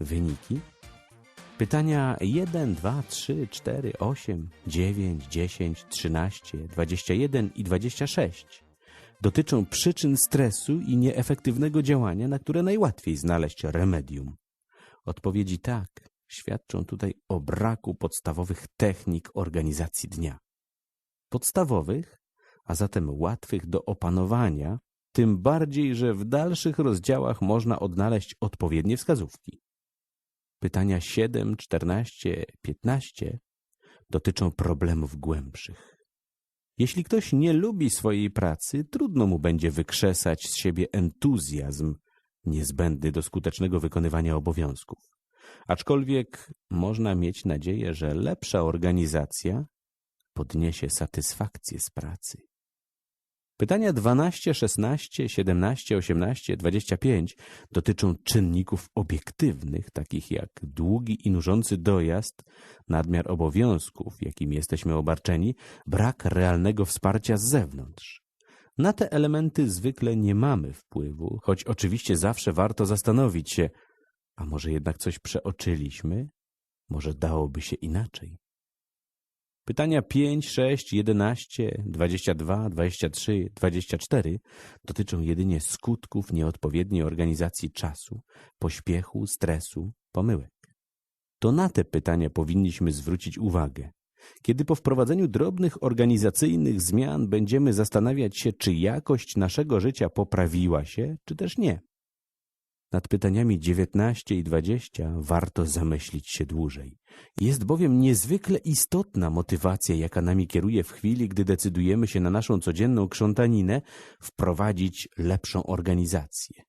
Wyniki? Pytania 1, 2, 3, 4, 8, 9, 10, 13, 21 i 26 dotyczą przyczyn stresu i nieefektywnego działania, na które najłatwiej znaleźć remedium. Odpowiedzi tak świadczą tutaj o braku podstawowych technik organizacji dnia. Podstawowych, a zatem łatwych do opanowania, tym bardziej, że w dalszych rozdziałach można odnaleźć odpowiednie wskazówki. Pytania 7, 14, 15 dotyczą problemów głębszych. Jeśli ktoś nie lubi swojej pracy, trudno mu będzie wykrzesać z siebie entuzjazm niezbędny do skutecznego wykonywania obowiązków. Aczkolwiek można mieć nadzieję, że lepsza organizacja podniesie satysfakcję z pracy. Pytania 12, 16, 17, 18, 25 dotyczą czynników obiektywnych, takich jak długi i nużący dojazd, nadmiar obowiązków, jakim jesteśmy obarczeni, brak realnego wsparcia z zewnątrz. Na te elementy zwykle nie mamy wpływu, choć oczywiście zawsze warto zastanowić się, a może jednak coś przeoczyliśmy? Może dałoby się inaczej? Pytania 5, 6, 11, 22, 23, 24 dotyczą jedynie skutków nieodpowiedniej organizacji czasu, pośpiechu, stresu, pomyłek. To na te pytania powinniśmy zwrócić uwagę. Kiedy po wprowadzeniu drobnych organizacyjnych zmian będziemy zastanawiać się, czy jakość naszego życia poprawiła się, czy też nie. Nad pytaniami 19 i 20 warto zamyślić się dłużej. Jest bowiem niezwykle istotna motywacja, jaka nami kieruje w chwili, gdy decydujemy się na naszą codzienną krzątaninę wprowadzić lepszą organizację.